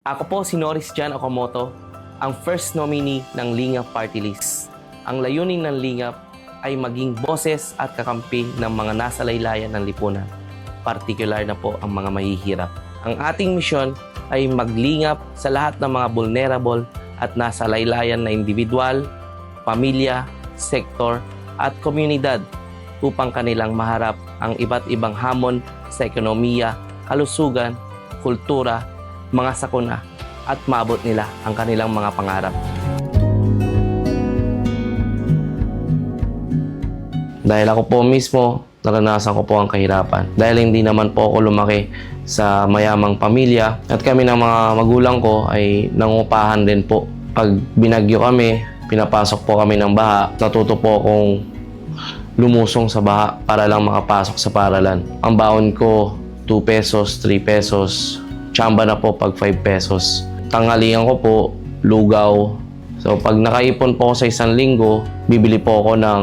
Ako po si Norris Jan Okamoto, ang first nominee ng Lingap Party List. Ang layunin ng Lingap ay maging boses at kakampi ng mga nasa laylayan ng lipunan, partikular na po ang mga mahihirap. Ang ating misyon ay maglingap sa lahat ng mga vulnerable at nasa laylayan na individual, pamilya, sektor at komunidad upang kanilang maharap ang iba't ibang hamon sa ekonomiya, kalusugan, kultura, mga sakuna at maabot nila ang kanilang mga pangarap. Dahil ako po mismo, naranasan ko po ang kahirapan. Dahil hindi naman po ako lumaki sa mayamang pamilya at kami ng mga magulang ko ay nangupahan din po. Pag binagyo kami, pinapasok po kami ng baha, natuto po akong lumusong sa baha para lang makapasok sa paralan. Ang baon ko, 2 pesos, 3 pesos. Tsamba na po pag 5 pesos. Tanghalian ko po, lugaw. So pag nakaipon po ako sa isang linggo, bibili po ako ng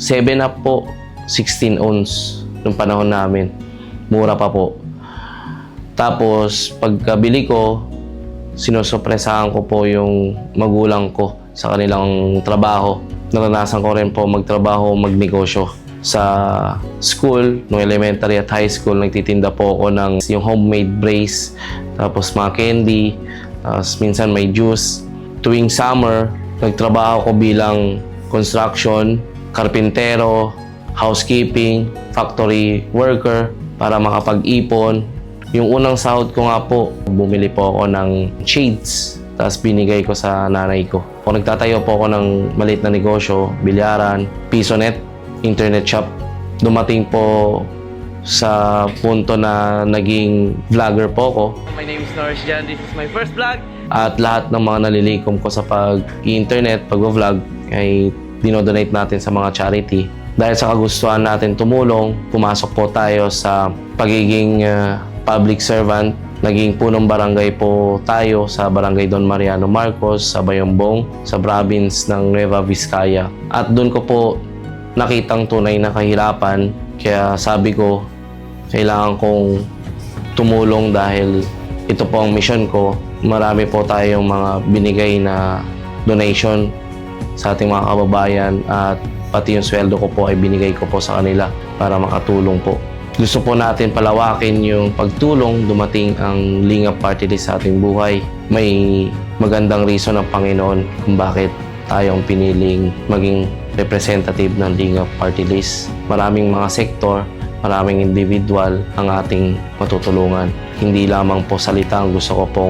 7 up po, 16 ounce nung panahon namin. Mura pa po. Tapos pagkabili ko, sinusupresahan ko po yung magulang ko sa kanilang trabaho. Naranasan ko rin po magtrabaho, magnegosyo. Sa school, no elementary at high school, nagtitinda po ako ng yung homemade brace, tapos mga candy, tapos minsan may juice. Tuwing summer, nagtrabaho ko bilang construction, karpintero, housekeeping, factory worker para makapag-ipon. Yung unang sahod ko nga po, bumili po ako ng shades. Tapos binigay ko sa nanay ko. Kung nagtatayo po ako ng maliit na negosyo, bilyaran, piso net, internet shop. Dumating po sa punto na naging vlogger po ako. My name is Norris Jan. This is my first vlog. At lahat ng mga nalilikom ko sa pag-internet, pag-vlog, ay dinodonate natin sa mga charity. Dahil sa kagustuhan natin tumulong, pumasok po tayo sa pagiging uh, public servant. Naging punong barangay po tayo sa barangay Don Mariano Marcos, sa Bayombong, sa province ng Nueva Vizcaya. At doon ko po nakitang tunay na kahirapan. Kaya sabi ko, kailangan kong tumulong dahil ito po ang mission ko. Marami po tayong mga binigay na donation sa ating mga kababayan at pati yung sweldo ko po ay binigay ko po sa kanila para makatulong po. Gusto po natin palawakin yung pagtulong dumating ang Lingap Party List sa ating buhay. May magandang reason ng Panginoon kung bakit tayong piniling maging representative ng Lingap Party List. Maraming mga sektor, maraming individual ang ating matutulungan. Hindi lamang po salita ang gusto ko pong